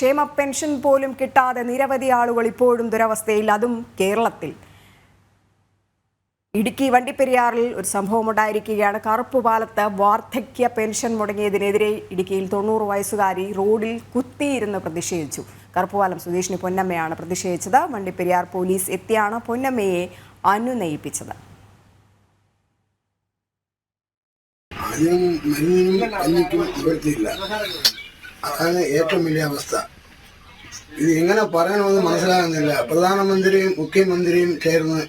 ക്ഷേമ പെൻഷൻ പോലും കിട്ടാതെ നിരവധി ആളുകൾ ഇപ്പോഴും ദുരവസ്ഥയിൽ. അതും കേരളത്തിൽ. ഇടുക്കി വണ്ടിപ്പെരിയാറിൽ ഒരു സംഭവം ഉണ്ടായിരിക്കുകയാണ്. കറുപ്പുപാലത്ത് വാർദ്ധക്യ പെൻഷൻ മുടങ്ങിയതിനെതിരെ ഇടുക്കിയിൽ തൊണ്ണൂറ് വയസ്സുകാരി റോഡിൽ കുത്തിയിരുന്ന് പ്രതിഷേധിച്ചു. കറുപ്പുപാലം സ്വദേശിനി പൊന്നമ്മയാണ് പ്രതിഷേധിച്ചത്. വണ്ടിപ്പെരിയാർ പോലീസ് എത്തിയാണ് പൊന്നമ്മയെ അനുനയിപ്പിച്ചത്. ആദ്യം മഞ്ഞിനും കഞ്ഞിക്കും നിവൃത്തിയില്ല അതാണ് ഏറ്റവും വലിയ അവസ്ഥ. ഇത് എങ്ങനെ പറയണമെന്ന് മനസ്സിലാകുന്നില്ല. പ്രധാനമന്ത്രിയും മുഖ്യമന്ത്രിയും ചേർന്ന്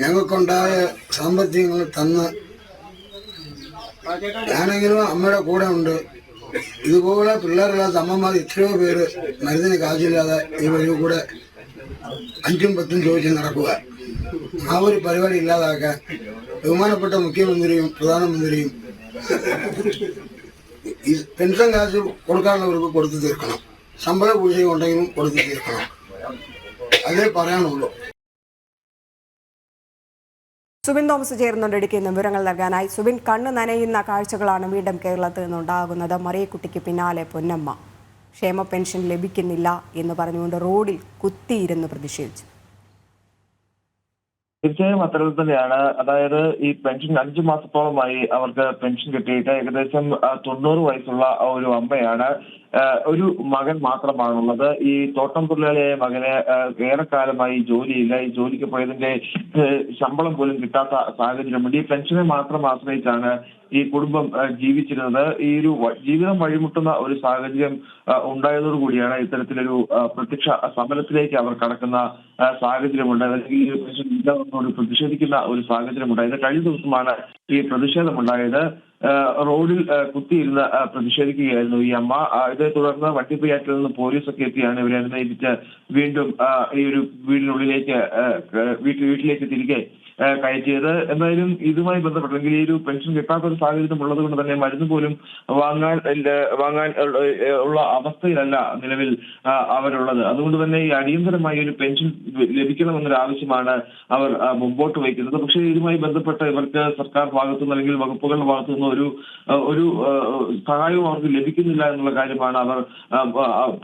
ഞങ്ങൾക്കുണ്ടായ സാമ്പത്തികങ്ങൾ തന്ന് ഞാനെങ്കിലും അമ്മയുടെ കൂടെ ഉണ്ട്. ഇതുപോലെ പിള്ളേരില്ലാത്ത അമ്മമാർ എത്രയോ പേര് മരുന്നിന് കാശില്ലാതെ ഈ വഴി കൂടെ അഞ്ചും പത്തും ചോദിച്ച് നടക്കുക. ആ ഒരു പരിപാടി ഇല്ലാതാക്കാൻ ബഹുമാനപ്പെട്ട മുഖ്യമന്ത്രിയും പ്രധാനമന്ത്രിയും ഈ പെൻഷൻ കാശ് കൊടുക്കാനുള്ളവർക്ക് കൊടുത്തു തീർക്കണം. ശമ്പള പൂജ ഉണ്ടെങ്കിലും കൊടുത്തു തീർക്കണം. അതേ പറയാനുള്ളൂ. സുബിൻ തോമസ് ചേരുന്നുണ്ട്. ഇടുക്കിയിൽ നിന്ന് വിവരങ്ങൾ നൽകാനായി. സുബിൻ കണ്ണ് നനയുന്ന കാഴ്ചകളാണ് വീണ്ടും കേരളത്തിൽ നിന്നുണ്ടാകുന്നത്. മറിയക്കുട്ടിക്ക് പിന്നാലെ പൊന്നമ്മ. ക്ഷേമ പെൻഷൻ ലഭിക്കുന്നില്ല എന്ന് പറഞ്ഞുകൊണ്ട് റോഡിൽ കുത്തിയിരുന്ന് പ്രതിഷേധിച്ചു. തീർച്ചയായും അത്തരത്തിൽ തന്നെയാണ്. അതായത് ഈ പെൻഷൻ അഞ്ചു മാസത്തോളമായി അവർക്ക് പെൻഷൻ കിട്ടിയിട്ട് ഏകദേശം തൊണ്ണൂറ് വയസ്സുള്ള ഒരു അമ്മയാണ്. ഒരു മകൻ മാത്രമാണുള്ളത്. ഈ തോട്ടം തൊഴിലാളിയായ മകന് ഏറെക്കാലമായി ജോലിയില്ല. ഈ ജോലിക്ക് പോയതിന്റെ ശമ്പളം പോലും കിട്ടാത്ത സാഹചര്യമുണ്ട്. ഈ പെൻഷനെ മാത്രം ആശ്രയിച്ചാണ് ഈ കുടുംബം ജീവിച്ചിരുന്നത് ഈ ഒരു ജീവിതം വഴിമുട്ടുന്ന ഒരു സാഹചര്യം ഉണ്ടായതോടുകൂടിയാണ് ഇത്തരത്തിലൊരു പ്രത്യക്ഷ സമരത്തിലേക്ക് അവർ കടക്കുന്ന സാഹചര്യമുണ്ടായത്. സാഹചര്യമുണ്ട് അല്ലെങ്കിൽ ഈ ഒരു പ്രതിഷേധിക്കുന്ന ഒരു സാഹചര്യമുണ്ടായത്. കഴിഞ്ഞ ദിവസമാണ് ഈ പ്രതിഷേധമുണ്ടായത്. റോഡിൽ കുത്തിയിരുന്ന് പ്രതിഷേധിക്കുകയായിരുന്നു ഈ അമ്മ. ഇതേ തുടർന്ന് വട്ടിപ്പയാറ്റിൽ നിന്ന് പോലീസൊക്കെ എത്തിയാണ് ഇവരെ അനുനയിപ്പിച്ച് വീണ്ടും ഈ ഒരു വീടിനുള്ളിലേക്ക് വീട്ടിലേക്ക് തിരികെ കയറ്റിയത്. എന്തായാലും ഇതുമായി ബന്ധപ്പെട്ടെങ്കിൽ ഈ ഒരു പെൻഷൻ കിട്ടാത്ത ഒരു സാഹചര്യം ഉള്ളത് കൊണ്ട് തന്നെ മരുന്ന് പോലും വാങ്ങാൻ വാങ്ങാൻ ഉള്ള അവസ്ഥയിലല്ല നിലവിൽ അവരുള്ളത്. അതുകൊണ്ട് തന്നെ ഈ അടിയന്തരമായി ഒരു പെൻഷൻ ലഭിക്കണമെന്നൊരു ആവശ്യമാണ് അവർ മുമ്പോട്ട് വയ്ക്കുന്നത്. പക്ഷേ ഇതുമായി ബന്ധപ്പെട്ട് ഇവർക്ക് സർക്കാർ ഭാഗത്തു നിന്ന് അല്ലെങ്കിൽ വകുപ്പുകളുടെ ഭാഗത്തു നിന്ന് ഒരു ഒരു സഹായവും അവർക്ക് ലഭിക്കുന്നില്ല എന്നുള്ള കാര്യമാണ് അവർ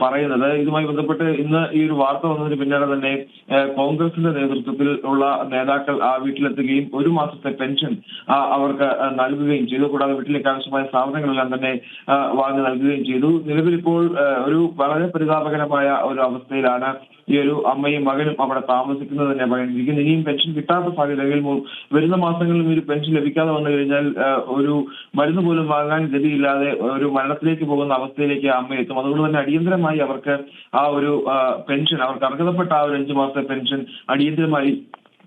പറയുന്നത്. ഇതുമായി ബന്ധപ്പെട്ട് ഇന്ന് ഈ ഒരു വാർത്ത വന്നതിന് പിന്നാലെ തന്നെ കോൺഗ്രസിന്റെ നേതൃത്വത്തിൽ ഉള്ള നേതാക്കൾ ആ വീട്ടിലെത്തുകയും ഒരു മാസത്തെ പെൻഷൻ അവർക്ക് നൽകുകയും ചെയ്തു. കൂടാതെ വീട്ടിലേക്ക് ആവശ്യമായ സാധനങ്ങളെല്ലാം തന്നെ വാങ്ങി നൽകുകയും ചെയ്തു. നിലവിലിപ്പോൾ ഒരു വളരെ പരിതാപകരമായ ഒരു അവസ്ഥയിലാണ് ഈ ഒരു അമ്മയും മകനും അവിടെ താമസിക്കുന്നത് തന്നെ പറയുന്നത്. ഇനിയും പെൻഷൻ കിട്ടാത്ത സാഹചര്യങ്ങളിൽ വരുന്ന മാസങ്ങളിലും ഒരു പെൻഷൻ ലഭിക്കാതെ വന്നു കഴിഞ്ഞാൽ ഒരു മരുന്ന് പോലും വാങ്ങാൻ ഗതിയില്ലാതെ ഒരു മരണത്തിലേക്ക് പോകുന്ന അവസ്ഥയിലേക്ക് അമ്മ എത്തും. അതുകൊണ്ട് തന്നെ അടിയന്തരമായി അവർക്ക് ആ ഒരു പെൻഷൻ അവർക്ക് അർഹതപ്പെട്ട ആ ഒരു അഞ്ചു മാസത്തെ പെൻഷൻ അടിയന്തരമായി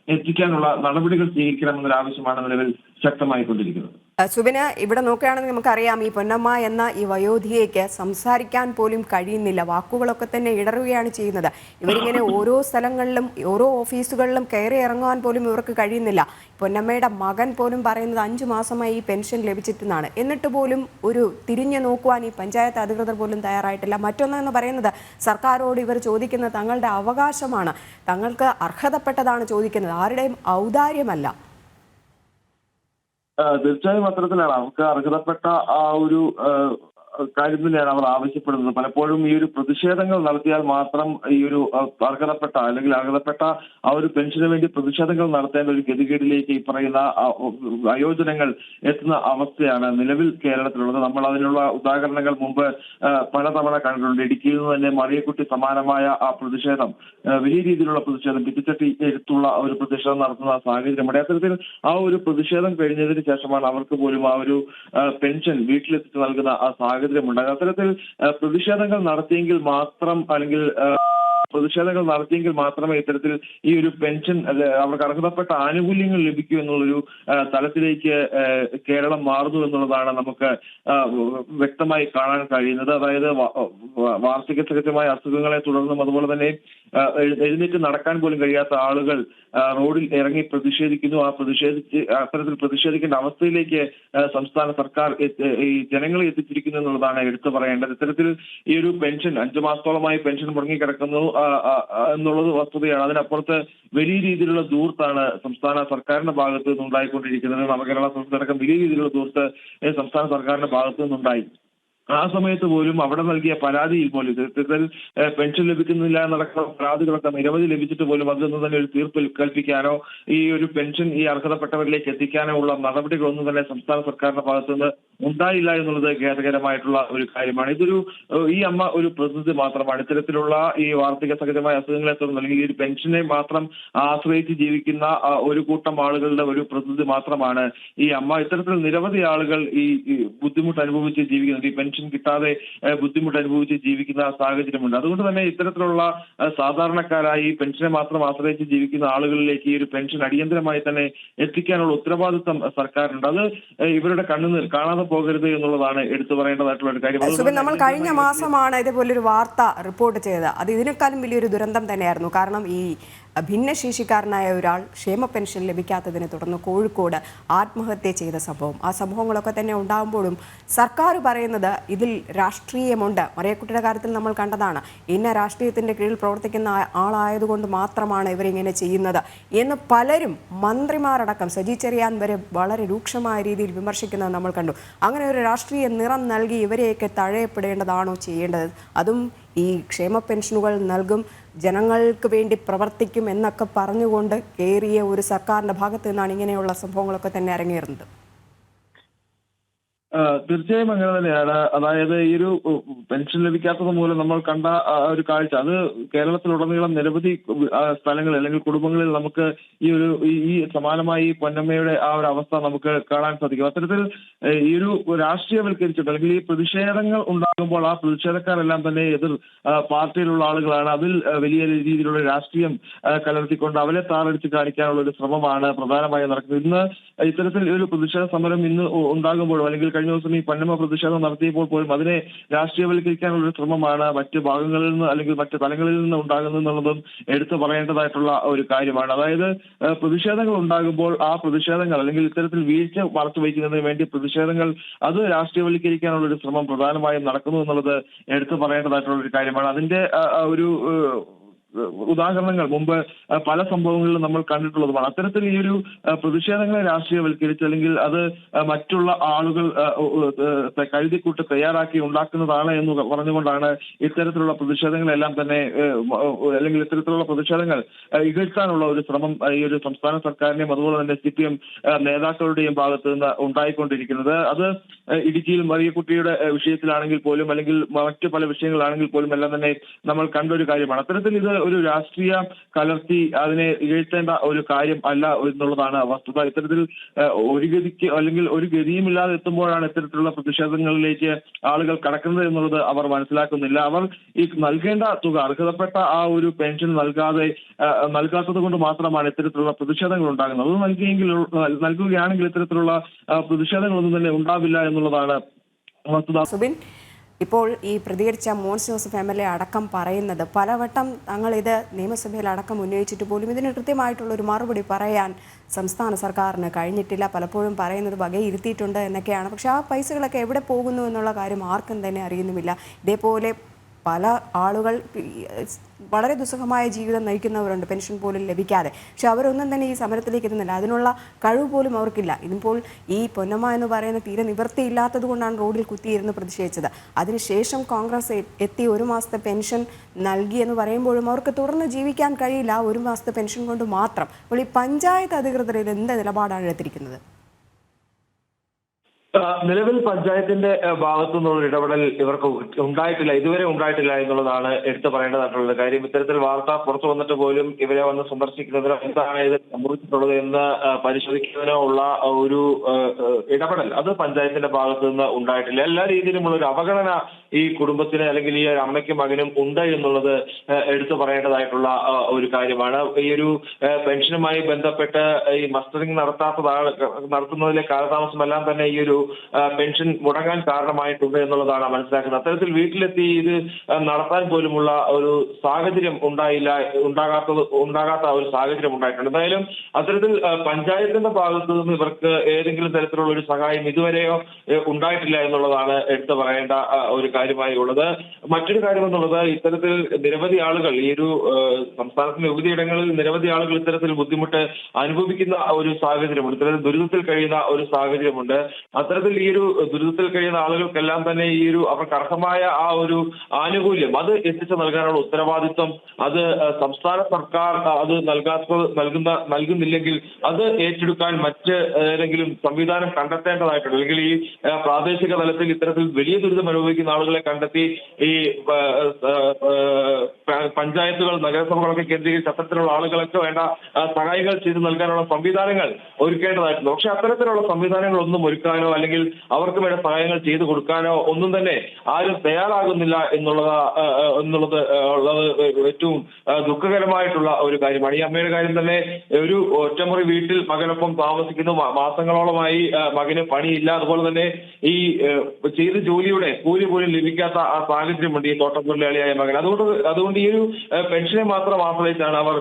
എത്തിക്കാനുള്ള നടപടികൾ സ്വീകരിക്കണമെന്നൊരു ആവശ്യമാണ് നിലവിൽ ശക്തമായിക്കൊണ്ടിരിക്കുന്നത്. സുബിന് ഇവിടെ നോക്കുകയാണെങ്കിൽ നമുക്കറിയാം ഈ പൊന്നമ്മ എന്ന ഈ വയോധികയ്ക്ക് സംസാരിക്കാൻ പോലും കഴിയുന്നില്ല. വാക്കുകളൊക്കെ തന്നെ ഇടറുകയാണ് ചെയ്യുന്നത്. ഇവരിങ്ങനെ ഓരോ സ്ഥലങ്ങളിലും ഓരോ ഓഫീസുകളിലും കയറി ഇറങ്ങുവാൻ പോലും ഇവർക്ക് കഴിയുന്നില്ല. പൊന്നമ്മയുടെ മകൻ പോലും പറയുന്നത് അഞ്ചു മാസമായി ഈ പെൻഷൻ ലഭിച്ചിട്ടെന്നാണ്. എന്നിട്ട് പോലും ഒരു തിരിഞ്ഞു നോക്കുവാൻ ഈ പഞ്ചായത്ത് അധികൃതർ പോലും തയ്യാറായിട്ടില്ല. മറ്റൊന്നെന്ന് പറയുന്നത് സർക്കാരോട് ഇവർ ചോദിക്കുന്നത് തങ്ങളുടെ അവകാശമാണ്. തങ്ങൾക്ക് അർഹതപ്പെട്ടതാണ് ചോദിക്കുന്നത്. ആരുടെയും ഔദാര്യമല്ല. തീർച്ചയായും അത്തരത്തിലാണ്. അവർക്ക് അർഹതപ്പെട്ട ആ ഒരു കാര്യം തന്നെയാണ് അവർ ആവശ്യപ്പെടുന്നത്. പലപ്പോഴും ഈ ഒരു പ്രതിഷേധങ്ങൾ നടത്തിയാൽ മാത്രം ഈ ഒരു അർഹതപ്പെട്ട അല്ലെങ്കിൽ അർഹതപ്പെട്ട ആ ഒരു പെൻഷന് വേണ്ടി പ്രതിഷേധങ്ങൾ നടത്തേണ്ട ഒരു ഗതികേടിലേക്ക് ഈ പറയുന്ന അയോജനങ്ങൾ എത്തുന്ന അവസ്ഥയാണ് നിലവിൽ കേരളത്തിലുള്ളത്. നമ്മൾ അതിനുള്ള ഉദാഹരണങ്ങൾ മുമ്പ് പലതവണ കണ്ടിട്ടുണ്ട്. ഇടുക്കിയിൽ നിന്ന് തന്നെ മറിയക്കുട്ടി സമാനമായ ആ പ്രതിഷേധം വലിയ രീതിയിലുള്ള പ്രതിഷേധം പിറ്റിച്ചട്ടി എടുത്തുള്ള ഒരു പ്രതിഷേധം നടത്തുന്ന സാഹചര്യമുണ്ട് അത്തരത്തിൽ ആ ഒരു പ്രതിഷേധം കഴിഞ്ഞതിന് ശേഷമാണ് അവർക്ക് പോലും ആ ഒരു പെൻഷൻ വീട്ടിലെത്തിച്ച് നൽകുന്ന ആ സാഹചര്യമുണ്ടായത് അത്തരത്തിൽ പ്രതിഷേധങ്ങൾ നടത്തിയെങ്കിൽ മാത്രം അല്ലെങ്കിൽ പ്രതിഷേധങ്ങൾ നടത്തിയെങ്കിൽ മാത്രമേ ഇത്തരത്തിൽ ഈ ഒരു പെൻഷൻ അവർക്ക് അർഹതപ്പെട്ട ആനുകൂല്യങ്ങൾ ലഭിക്കൂ എന്നുള്ളൊരു തലത്തിലേക്ക് കേരളം മാറുന്നു എന്നുള്ളതാണ് നമുക്ക് വ്യക്തമായി കാണാൻ കഴിയുന്നത്. അതായത് വാർഷിക സഹജമായ അസുഖങ്ങളെ തുടർന്നും അതുപോലെ തന്നെ എഴുന്നേറ്റ് നടക്കാൻ പോലും കഴിയാത്ത ആളുകൾ റോഡിൽ ഇറങ്ങി പ്രതിഷേധിക്കുന്നു. ആ പ്രതിഷേധിച്ച് അത്തരത്തിൽ പ്രതിഷേധിക്കേണ്ട അവസ്ഥയിലേക്ക് സംസ്ഥാന സർക്കാർ ഈ ജനങ്ങളെ എത്തിച്ചിരിക്കുന്നു എന്നുള്ളതാണ് എടുത്തു പറയേണ്ടത്. ഇത്തരത്തിൽ ഈ ഒരു പെൻഷൻ അഞ്ചു മാസത്തോളമായി പെൻഷൻ മുടങ്ങിക്കിടക്കുന്നു. എന്നുള്ളത് വസ്തുതയാണ്. അതിനപ്പുറത്ത് വലിയ രീതിയിലുള്ള ദൂർത്താണ് സംസ്ഥാന സർക്കാരിന്റെ ഭാഗത്ത് നിന്നുണ്ടായിക്കൊണ്ടിരിക്കുന്നത്. നവകേരള സംസ്ഥാനം വലിയ രീതിയിലുള്ള ദൂർത്ത് സംസ്ഥാന സർക്കാരിന്റെ ഭാഗത്തു നിന്നുണ്ടായി. ആ സമയത്ത് പോലും അവിടെ നൽകിയ പരാതിയിൽ പോലും ഇത്തരത്തിൽ പെൻഷൻ ലഭിക്കുന്നില്ല നടക്കുന്ന പരാതികളൊക്കെ നിരവധി ലഭിച്ചിട്ട് പോലും അതിലൊന്നും തന്നെ ഒരു തീർപ്പ് കൽപ്പിക്കാനോ ഈ ഒരു പെൻഷൻ ഈ അർഹതപ്പെട്ടവരിലേക്ക് എത്തിക്കാനോ ഉള്ള നടപടികളൊന്നും തന്നെ സംസ്ഥാന സർക്കാരിന്റെ ഭാഗത്തു നിന്ന് ഉണ്ടായില്ല എന്നുള്ളത് ഖേദകരമായിട്ടുള്ള ഒരു കാര്യമാണ്. ഇതൊരു ഈ അമ്മ ഒരു പ്രതിനിധി മാത്രമാണ്. ഇത്തരത്തിലുള്ള ഈ വാർദ്ധക്യ സഹിതമായ അസുഖങ്ങളെ തുടർന്ന് അല്ലെങ്കിൽ ഒരു പെൻഷനെ മാത്രം ആശ്രയിച്ച് ജീവിക്കുന്ന ഒരു കൂട്ടം ആളുകളുടെ ഒരു പ്രതിനിധി മാത്രമാണ് ഈ അമ്മ. ഇത്തരത്തിൽ നിരവധി ആളുകൾ ഈ ബുദ്ധിമുട്ട് അനുഭവിച്ച് ജീവിക്കുന്നത് ഈ പെൻഷൻ കിട്ടാതെ ബുദ്ധിമുട്ട് അനുഭവിച്ച് ജീവിക്കുന്ന സാഹചര്യമുണ്ട്. അതുകൊണ്ട് തന്നെ ഇത്തരത്തിലുള്ള സാധാരണക്കാരായി പെൻഷനെ മാത്രം ആശ്രയിച്ച് ജീവിക്കുന്ന ആളുകളിലേക്ക് ഈ ഒരു പെൻഷൻ അടിയന്തരമായി തന്നെ എത്തിക്കാനുള്ള ഉത്തരവാദിത്തം സർക്കാരുണ്ട് അത് ഇവരുടെ കണ്ണുനീർ കാണാതെ പോകരുത് എന്നുള്ളതാണ് എടുത്തു പറയേണ്ടതായിട്ടുള്ള ഒരു കാര്യം. നമ്മൾ കഴിഞ്ഞ മാസമാണ് ഇതേപോലൊരു വാർത്ത റിപ്പോർട്ട് ചെയ്തത്. അത് ഇതിനേക്കാളും വലിയൊരു ദുരന്തം തന്നെയായിരുന്നു. കാരണം ഈ ഭിന്നശേഷിക്കാരനായ ഒരാൾ ക്ഷേമ പെൻഷൻ ലഭിക്കാത്തതിനെ തുടർന്ന് കോഴിക്കോട് ആത്മഹത്യ ചെയ്ത സംഭവം. ആ സംഭവങ്ങളൊക്കെ തന്നെ ഉണ്ടാകുമ്പോഴും സർക്കാർ പറയുന്നത് ഇതിൽ രാഷ്ട്രീയമുണ്ട്. മറിയക്കുട്ടിയുടെ കാര്യത്തിൽ നമ്മൾ കണ്ടതാണ്. ഇന്ന രാഷ്ട്രീയത്തിന്റെ കീഴിൽ പ്രവർത്തിക്കുന്ന ആളായതുകൊണ്ട് മാത്രമാണ് ഇവരിങ്ങനെ ചെയ്യുന്നത് എന്ന് പലരും മന്ത്രിമാരടക്കം സജി ചെറിയാൻ വരെ വളരെ രൂക്ഷമായ രീതിയിൽ വിമർശിക്കുന്നത് നമ്മൾ കണ്ടു. അങ്ങനെ ഒരു രാഷ്ട്രീയ നിറം നൽകി ഇവരെയൊക്കെ തഴയപ്പെടേണ്ടതാണോ ചെയ്യേണ്ടത്? അതും ഈ ക്ഷേമ പെൻഷനുകൾ നൽകും ജനങ്ങൾക്ക് വേണ്ടി പ്രവർത്തിക്കും എന്നൊക്കെ പറഞ്ഞുകൊണ്ട് കയറിയ ഒരു സർക്കാരിന്റെ ഭാഗത്തു നിന്നാണ് ഇങ്ങനെയുള്ള സംഭവങ്ങളൊക്കെ തന്നെ അരങ്ങേറുന്നത്. തീർച്ചയായും അങ്ങനെ തന്നെയാണ്. അതായത് ഈ ഒരു പെൻഷൻ ലഭിക്കാത്തത് മൂലം നമ്മൾ കണ്ട ഒരു കാഴ്ച. അത് കേരളത്തിലുടനീളം നിരവധി സ്ഥലങ്ങളിൽ അല്ലെങ്കിൽ കുടുംബങ്ങളിൽ നമുക്ക് ഈ ഒരു ഈ- സമാനമായി പൊന്നമ്മയുടെ ആ ഒരു അവസ്ഥ നമുക്ക് കാണാൻ സാധിക്കും. അത്തരത്തിൽ ഈ ഒരു രാഷ്ട്രീയവൽക്കരിച്ചിട്ട് അല്ലെങ്കിൽ ഈ പ്രതിഷേധങ്ങൾ ഉണ്ടാകുമ്പോൾ ആ പ്രതിഷേധക്കാരെല്ലാം തന്നെ എതിർ പാർട്ടിയിലുള്ള ആളുകളാണ്. അതിൽ വലിയ രീതിയിലുള്ള രാഷ്ട്രീയം കലർത്തിക്കൊണ്ട് അവരെ താറടിച്ച് കാണിക്കാനുള്ള ഒരു ശ്രമമാണ് പ്രധാനമായും നടക്കുന്നത്. ഇന്ന് ഇത്തരത്തിൽ ഒരു പ്രതിഷേധ സമരം ഇന്ന് ഉണ്ടാകുമ്പോഴും അല്ലെങ്കിൽ കഴിഞ്ഞ ദിവസം ഈ പന്നമ പ്രതിഷേധം നടത്തിയപ്പോൾ പോലും അതിനെ രാഷ്ട്രീയവൽക്കരിക്കാനുള്ള ശ്രമമാണ് മറ്റ് ഭാഗങ്ങളിൽ നിന്ന് അല്ലെങ്കിൽ മറ്റ് തലങ്ങളിൽ നിന്ന് ഉണ്ടാകുന്നതെന്നുള്ളതും എടുത്തു പറയേണ്ടതായിട്ടുള്ള ഒരു കാര്യമാണ്. അതായത് പ്രതിഷേധങ്ങൾ ഉണ്ടാകുമ്പോൾ ആ പ്രതിഷേധങ്ങൾ അല്ലെങ്കിൽ ഇത്തരത്തിൽ വീഴ്ച മറച്ചു വയ്ക്കുന്നതിന് വേണ്ടി പ്രതിഷേധങ്ങൾ അത് രാഷ്ട്രീയവൽക്കരിക്കാനുള്ള ഒരു ശ്രമം പ്രധാനമായും നടക്കുന്നു എന്നുള്ളത് എടുത്തു പറയേണ്ടതായിട്ടുള്ള ഒരു കാര്യമാണ്. അതിന്റെ ഒരു ഉദാഹരണങ്ങൾ മുമ്പ് പല സംഭവങ്ങളിലും നമ്മൾ കണ്ടിട്ടുള്ളതുമാണ് അത്തരത്തിൽ ഈ ഒരു പ്രതിഷേധങ്ങളെ രാഷ്ട്രീയവൽക്കരിച്ച് അല്ലെങ്കിൽ അത് മറ്റുള്ള ആളുകൾ കഴുതിക്കൂട്ട് തയ്യാറാക്കി ഉണ്ടാക്കുന്നതാണ് എന്ന് പറഞ്ഞുകൊണ്ടാണ് ഇത്തരത്തിലുള്ള പ്രതിഷേധങ്ങളെല്ലാം തന്നെ അല്ലെങ്കിൽ ഇത്തരത്തിലുള്ള പ്രതിഷേധങ്ങൾ ഇകഴ്ത്താനുള്ള ഒരു ശ്രമം ഈ ഒരു സംസ്ഥാന സർക്കാരിന്റെയും അതുപോലെ തന്നെ സി പി എം നേതാക്കളുടെയും ഭാഗത്ത് നിന്ന് ഉണ്ടായിക്കൊണ്ടിരിക്കുന്നത്. അത് ഇടുക്കിയിൽ മറിയക്കുട്ടിയുടെ വിഷയത്തിലാണെങ്കിൽ പോലും അല്ലെങ്കിൽ മറ്റു പല വിഷയങ്ങളാണെങ്കിൽ പോലും എല്ലാം തന്നെ നമ്മൾ കണ്ടൊരു കാര്യമാണ്. അത്തരത്തിൽ ഇത് ഒരു രാഷ്ട്രീയ കലർത്തി അതിനെ ഇകഴ്ത്തേണ്ട ഒരു കാര്യം അല്ല എന്നുള്ളതാണ് വസ്തുത. ഇത്തരത്തിൽ ഒരു ഗതിക്ക് അല്ലെങ്കിൽ ഒരു ഗതിയുമില്ലാതെ എത്തുമ്പോഴാണ് ഇത്തരത്തിലുള്ള പ്രതിഷേധങ്ങളിലേക്ക് ആളുകൾ കടക്കുന്നത് എന്നുള്ളത് അവർ മനസ്സിലാക്കുന്നില്ല. അവർ ഈ നൽകേണ്ട തുക അർഹതപ്പെട്ട ആ ഒരു പെൻഷൻ നൽകാതെ നൽകാത്തത് കൊണ്ട് മാത്രമാണ് ഇത്തരത്തിലുള്ള പ്രതിഷേധങ്ങൾ ഉണ്ടാകുന്നത്. അത് നൽകിയെങ്കിൽ നൽകുകയാണെങ്കിൽ ഇത്തരത്തിലുള്ള പ്രതിഷേധങ്ങളൊന്നും തന്നെ ഉണ്ടാവില്ല എന്നുള്ളതാണ് വസ്തുത. ഇപ്പോൾ ഈ പ്രതികരിച്ച Mons Joseph M L A അടക്കം പറയുന്നത് പലവട്ടം തങ്ങൾ ഇത് നിയമസഭയിൽ അടക്കം ഉന്നയിച്ചിട്ട് പോലും ഇതിന് കൃത്യമായിട്ടുള്ള ഒരു മറുപടി പറയാൻ സംസ്ഥാന സർക്കാരിന് കഴിഞ്ഞിട്ടില്ല. പലപ്പോഴും പറയുന്നത് വകയിരുത്തിയിട്ടുണ്ട് എന്നൊക്കെയാണ്. പക്ഷേ ആ പൈസകളൊക്കെ എവിടെ പോകുന്നു എന്നുള്ള കാര്യം ആർക്കും തന്നെ അറിയുന്നുമില്ല. ഇതേപോലെ പല ആളുകൾ വളരെ ദുസ്സഹമായ ജീവിതം നയിക്കുന്നവരുണ്ട് പെൻഷൻ പോലും ലഭിക്കാതെ. പക്ഷെ അവരൊന്നും തന്നെ ഈ സമരത്തിലേക്ക് എത്തുന്നില്ല. അതിനുള്ള കഴിവ് പോലും അവർക്കില്ല. ഇതിപ്പോൾ ഈ പൊന്നമ്മ എന്ന് പറയുന്ന തീരെ നിവൃത്തിയില്ലാത്തത് കൊണ്ടാണ് റോഡിൽ കുത്തിയിരുന്ന് പ്രതിഷേധിച്ചത്. അതിനുശേഷം കോൺഗ്രസ് എത്തി ഒരു മാസത്തെ പെൻഷൻ നൽകി എന്ന് പറയുമ്പോഴും അവർക്ക് തുടർന്ന് ജീവിക്കാൻ കഴിയില്ല ഒരു മാസത്തെ പെൻഷൻ കൊണ്ട് മാത്രം. അപ്പോൾ ഈ പഞ്ചായത്ത് അധികൃതർ ഇത് എന്ത് നിലപാടാണ് എടുത്തിരിക്കുന്നത്? നിലവിൽ പഞ്ചായത്തിന്റെ ഭാഗത്തു നിന്നുള്ള ഇടപെടൽ ഇവർക്ക് ഉണ്ടായിട്ടില്ല ഇതുവരെ ഉണ്ടായിട്ടില്ല എന്നുള്ളതാണ് എടുത്തു പറയേണ്ടതായിട്ടുള്ളത്. കാര്യം ഇത്തരത്തിൽ വാർത്ത പുറത്തു വന്നിട്ട് പോലും ഇവരെ വന്ന് സന്ദർശിക്കുന്നതിനോ എന്താണ് ഇത് സംഭവിച്ചിട്ടുള്ളത് എന്ന് പരിശോധിക്കുന്നതിനോ ഉള്ള ഒരു ഇടപെടൽ അത് പഞ്ചായത്തിന്റെ ഭാഗത്തു നിന്ന് ഉണ്ടായിട്ടില്ല. എല്ലാ രീതിയിലുമുള്ള ഒരു അവഗണന ഈ കുടുംബത്തിന് അല്ലെങ്കിൽ ഈ ഒരു അമ്മയ്ക്കും മകനും ഉണ്ട് എന്നുള്ളത് എടുത്തു പറയേണ്ടതായിട്ടുള്ള ഒരു കാര്യമാണ്. ഈ ഒരു പെൻഷനുമായി ബന്ധപ്പെട്ട് ഈ മസ്റ്ററിംഗ് നടത്താത്തതാണ് നടത്തുന്നതിലെ കാലതാമസമെല്ലാം തന്നെ ഈ ഒരു ആ, പെൻഷൻ മുടങ്ങാൻ കാരണമായിട്ടുണ്ട് എന്നുള്ളതാണ് മനസ്സിലാക്കുന്നത്. അത്തരത്തിൽ വീട്ടിലെത്തി ഇത് നടത്താൻ പോലുമുള്ള ഒരു സാഹചര്യം ഉണ്ടായില്ല ഉണ്ടാകാത്തത് ഉണ്ടാകാത്ത ഒരു സാഹചര്യം ഉണ്ടായിട്ടുണ്ട്. എന്തായാലും അത്തരത്തിൽ പഞ്ചായത്തിന്റെ ഭാഗത്തു നിന്ന് ഇവർക്ക് ഏതെങ്കിലും തരത്തിലുള്ള ഒരു സഹായം ഇതുവരെയോ ഉണ്ടായിട്ടില്ല എന്നുള്ളതാണ് എടുത്തു പറയേണ്ട ഒരു കാര്യമായി ഉള്ളത്. മറ്റൊരു കാര്യം എന്നുള്ളത് ഇത്തരത്തിൽ നിരവധി ആളുകൾ ഈ ഒരു സംസ്ഥാനത്തിന്റെ വിവിധയിടങ്ങളിൽ നിരവധി ആളുകൾ ഇത്തരത്തിൽ ബുദ്ധിമുട്ട് അനുഭവിക്കുന്ന ഒരു സാഹചര്യമുണ്ട്. ഇത്തരത്തിൽ ദുരിതത്തിൽ കഴിയുന്ന ഒരു സാഹചര്യമുണ്ട്. അത്തരത്തിൽ ഈ ഒരു ദുരിതത്തിൽ കഴിയുന്ന ആളുകൾക്കെല്ലാം തന്നെ ഈ ഒരു അവർക്ക് അർഹമായ ആ ഒരു ആനുകൂല്യം അത് എത്തിച്ചു നൽകാനുള്ള ഉത്തരവാദിത്വം അത് സംസ്ഥാന സർക്കാർ അത് നൽകാത്ത നൽകുന്ന നൽകുന്നില്ലെങ്കിൽ അത് ഏറ്റെടുക്കാൻ മറ്റ് ഏതെങ്കിലും സംവിധാനം കണ്ടെത്തേണ്ടതായിട്ടുണ്ട്. അല്ലെങ്കിൽ ഈ പ്രാദേശിക തലത്തിൽ ഇത്തരത്തിൽ വലിയ ദുരിതം അനുഭവിക്കുന്ന ആളുകളെ കണ്ടെത്തി ഈ പഞ്ചായത്തുകൾ നഗരസഭകളൊക്കെ കേന്ദ്രീകരിച്ച് അത്തരത്തിലുള്ള ആളുകളൊക്കെ വേണ്ട സഹായങ്ങൾ ചെയ്തു നൽകാനുള്ള സംവിധാനങ്ങൾ ഒരുക്കേണ്ടതായിട്ടുണ്ട്. പക്ഷെ അത്തരത്തിലുള്ള സംവിധാനങ്ങളൊന്നും ഒരുക്കാനോ അല്ലെങ്കിൽ അവർക്ക് വേണ്ട സഹായങ്ങൾ ചെയ്തു കൊടുക്കാനോ ഒന്നും തന്നെ ആരും തയ്യാറാകുന്നില്ല എന്നുള്ളത് എന്നുള്ളത് ഉള്ളത് ഏറ്റവും ദുഃഖകരമായിട്ടുള്ള ഒരു കാര്യമാണ്. ഈ അമ്മയുടെ കാര്യം തന്നെ ഒരു ഒറ്റമുറി വീട്ടിൽ മകനൊപ്പം താമസിക്കുന്നു മാസങ്ങളോളമായി മകന് പണിയില്ല. അതുപോലെ തന്നെ ഈ ചെയ്ത ജോലിയുടെ കൂലി പോലും ലഭിക്കാത്ത ആ സാഹചര്യമുണ്ട് ഈ തോട്ടം തൊഴിലാളിയായ മകൻ അതുകൊണ്ട് അതുകൊണ്ട് ഈ ഒരു പെൻഷനെ മാത്രം ആശ്രയിച്ചാണ് അവർ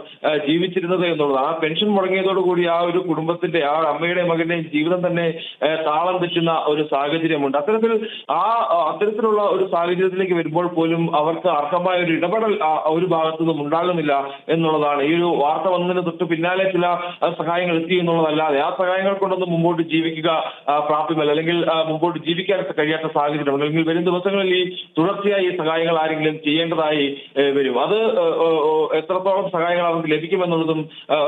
ജീവിച്ചിരുന്നത് എന്നുള്ളത്. ആ പെൻഷൻ മുടങ്ങിയതോടുകൂടി ആ ഒരു കുടുംബത്തിന്റെ ആ അമ്മയുടെ മകന്റെയും ജീവിതം തന്നെ താളം തെറ്റുന്ന ഒരു സാഹചര്യമുണ്ട്. അത്തരത്തിൽ ആ അത്തരത്തിലുള്ള ഒരു സാഹചര്യത്തിലേക്ക് വരുമ്പോൾ പോലും അവർക്ക് അർഹമായ ഒരു ഇടപെടൽ ഒരു ഭാഗത്തു നിന്നും ഉണ്ടാകുന്നില്ല എന്നുള്ളതാണ്. ഈ ഒരു വാർത്ത വന്നതിന് തൊട്ട് പിന്നാലെ ചില സഹായങ്ങൾ എത്തി എന്നുള്ളതല്ലാതെ ആ സഹായങ്ങൾ കൊണ്ടൊന്നും മുമ്പോട്ട് ജീവിക്കുക പ്രാപ്യമല്ല. അല്ലെങ്കിൽ മുമ്പോട്ട് ജീവിക്കാൻ കഴിയാത്ത സാഹചര്യം അല്ലെങ്കിൽ വരും ദിവസങ്ങളിൽ ഈ തുടർച്ചയായി ഈ സഹായങ്ങൾ ആരെങ്കിലും ചെയ്യേണ്ടതായി വരും. അത് എത്രത്തോളം സഹായങ്ങൾ അവർക്ക് ലഭിക്കുമെന്നുള്ളതും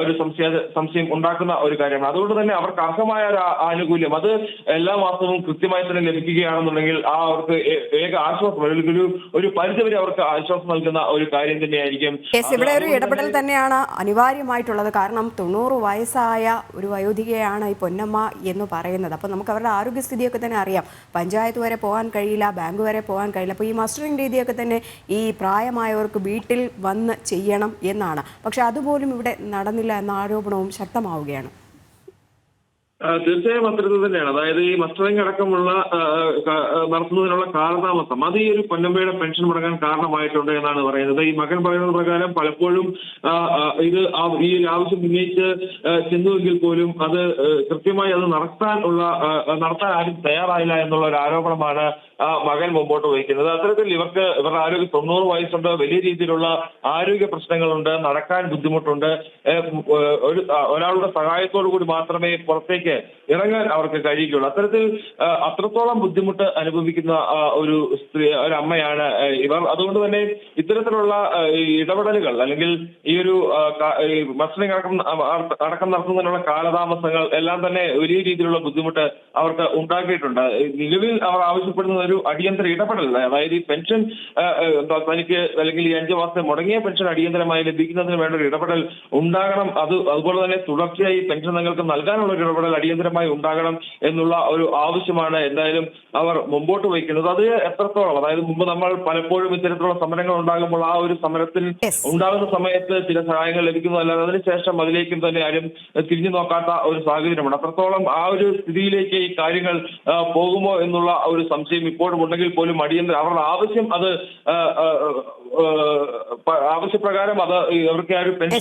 ഒരു സംശയ സംശയം ഉണ്ടാക്കുന്ന ഒരു കാര്യമാണ്. അതുകൊണ്ട് തന്നെ അവർക്ക് അർഹമായ ഒരു ആനുകൂല്യം. അത് എല്ലാ മാസവും കൃത്യമായി തന്നെ ലഭിക്കുകയാണെന്നുണ്ടെങ്കിൽ ആ അവർക്ക് ഏക ആശ്വാസം അല്ലെങ്കിൽ ഒരു ഒരു പരിധിവരെ അവർക്ക് ആശ്വാസം നൽകുന്ന ഒരു കാര്യം തന്നെയായിരിക്കും. ഇവിടെ ഒരു ഇടപെടൽ തന്നെയാണ് അനിവാര്യമായിട്ടുള്ളത്. കാരണം തൊണ്ണൂറ് വയസ്സായ ഒരു വയോധികയാണ് ഈ പൊന്നമ്മ എന്ന് പറയുന്നത്. അപ്പോൾ നമുക്ക് അവരുടെ ആരോഗ്യസ്ഥിതിയൊക്കെ തന്നെ അറിയാം. പഞ്ചായത്ത് വരെ പോകാൻ കഴിയില്ല ബാങ്ക് വരെ പോകാൻ കഴിയില്ല. അപ്പോൾ ഈ മസ്റ്ററിംഗ് രീതിയൊക്കെ തന്നെ ഈ പ്രായമായവർക്ക് വീട്ടിൽ വന്ന് ചെയ്യണം എന്നാണ്. പക്ഷെ അതുപോലും ഇവിടെ നടന്നില്ല എന്ന ആരോപണവും ശക്തമാവുകയാണ്. തീർച്ചയായും അത്തരത്തിൽ തന്നെയാണ്. അതായത് ഈ മസ്റ്ററിംഗ് അടക്കമുള്ള നടത്തുന്നതിനുള്ള കാലതാമസം. അത് ഈ ഒരു പൊന്നമ്പയുടെ പെൻഷൻ മുടങ്ങാൻ കാരണമായിട്ടുണ്ട് എന്നാണ് പറയുന്നത്. ഈ മകൻ പറയുന്നത് പ്രകാരം പലപ്പോഴും ഇത് ഈ ആവശ്യം ഉന്നയിച്ച് ചെന്നുവെങ്കിൽ പോലും അത് കൃത്യമായി അത് നടത്താൻ ഉള്ള നടത്താൻ ആരും തയ്യാറായില്ല എന്നുള്ള ഒരു ആരോപണമാണ് മകൻ മുമ്പോട്ട് വയ്ക്കുന്നത് അത്തരത്തിൽ ഇവർക്ക് ഇവരുടെ ആരോഗ്യം തൊണ്ണൂറ് വയസ്സുണ്ട്. വലിയ രീതിയിലുള്ള ആരോഗ്യ പ്രശ്നങ്ങളുണ്ട്. നടക്കാൻ ബുദ്ധിമുട്ടുണ്ട്. ഒരു ഒരാളുടെ സഹായത്തോടു കൂടി മാത്രമേ പുറത്തേക്ക് ഇറങ്ങാൻ അവർക്ക് കഴിയുകയുള്ളൂ. അത്തരത്തിൽ അത്രത്തോളം ബുദ്ധിമുട്ട് അനുഭവിക്കുന്ന ഒരു സ്ത്രീ ഒരു അമ്മയാണ് ഇവർ. അതുകൊണ്ട് തന്നെ ഇത്തരത്തിലുള്ള ഇടപെടലുകൾ അല്ലെങ്കിൽ ഈ ഒരു മത്സരം അടക്കം അടക്കം നടത്തുന്നതിനുള്ള കാലതാമസങ്ങൾ എല്ലാം തന്നെ വലിയ രീതിയിലുള്ള ബുദ്ധിമുട്ട് അവർക്ക് ഉണ്ടാക്കിയിട്ടുണ്ട്. നിലവിൽ അവർ ആവശ്യപ്പെടുന്ന ഒരു അടിയന്തര ഇടപെടൽ അതായത് ഈ പെൻഷൻ തനിക്ക് അല്ലെങ്കിൽ ഈ അഞ്ചു മാസത്തെ മുടങ്ങിയ പെൻഷൻ അടിയന്തരമായി ലഭിക്കുന്നതിന് വേണ്ട ഒരു ഇടപെടൽ ഉണ്ടാകണം. അത് അതുപോലെ തന്നെ തുടർച്ചയായി പെൻഷൻ നിങ്ങൾക്ക് നൽകാനുള്ള ഒരു ഇടപെടൽ അടിയന്തരമായി ഉണ്ടാകണം എന്നുള്ള ഒരു ആവശ്യമാണ് എന്തായാലും അവർ മുമ്പോട്ട് വയ്ക്കുന്നത്. അത് എത്രത്തോളം? അതായത് മുമ്പ് നമ്മൾ പലപ്പോഴും ഇത്തരത്തിലുള്ള സമരങ്ങൾ ഉണ്ടാകുമ്പോൾ ആ ഒരു സമരത്തിൽ. ഉണ്ടാകുന്ന സമയത്ത് ചില സഹായങ്ങൾ ലഭിക്കുന്നതല്ലാതെ അതിനുശേഷം അതിലേക്കും തന്നെ ആരും തിരിഞ്ഞു നോക്കാത്ത ഒരു സാഹചര്യമാണ്. അത്രത്തോളം ആ ഒരു സ്ഥിതിയിലേക്ക് ഈ കാര്യങ്ങൾ പോകുമോ എന്നുള്ള ഒരു സംശയം ഇപ്പോഴും ഉണ്ടെങ്കിൽ പോലും അടിയന്തര അവരുടെ ആവശ്യം അത് ആവശ്യപ്രകാരം അത് അവർക്ക് ആ ഒരു പെൻഷൻ.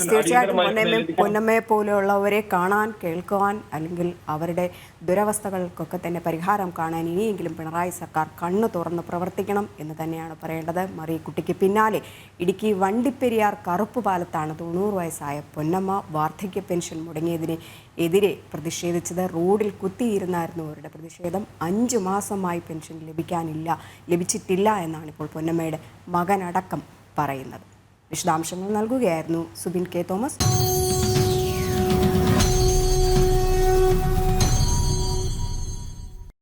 പൊന്നമ്മയെ പോലെയുള്ളവരെ കാണാൻ കേൾക്കുവാൻ അല്ലെങ്കിൽ അവരുടെ ദുരവസ്ഥകൾക്കൊക്കെ തന്നെ പരിഹാരം കാണാൻ ഇനിയെങ്കിലും പിണറായി സർക്കാർ കണ്ണു തുറന്ന് പ്രവർത്തിക്കണം എന്ന് തന്നെയാണ് പറയേണ്ടത്. മറിയക്കുട്ടിക്ക് പിന്നാലെ ഇടുക്കി വണ്ടിപ്പെരിയാർ കറുപ്പ് പാലത്താണ് തൊണ്ണൂറ് വയസ്സായ പൊന്നമ്മ വാർദ്ധക്യ പെൻഷൻ മുടങ്ങിയതിന് എതിരെ പ്രതിഷേധിച്ചത്. റോഡിൽ കുത്തിയിരുന്നായിരുന്നു അവരുടെ പ്രതിഷേധം. അഞ്ചു മാസമായി പെൻഷൻ ലഭിക്കാനില്ല ലഭിച്ചിട്ടില്ല എന്നാണ് ഇപ്പോൾ പൊന്നമ്മയുടെ മകനടക്കം പറയുന്നത്. വിശദാംശങ്ങൾ നൽകുകയായിരുന്നു സുബിൻ കെ തോമസ്.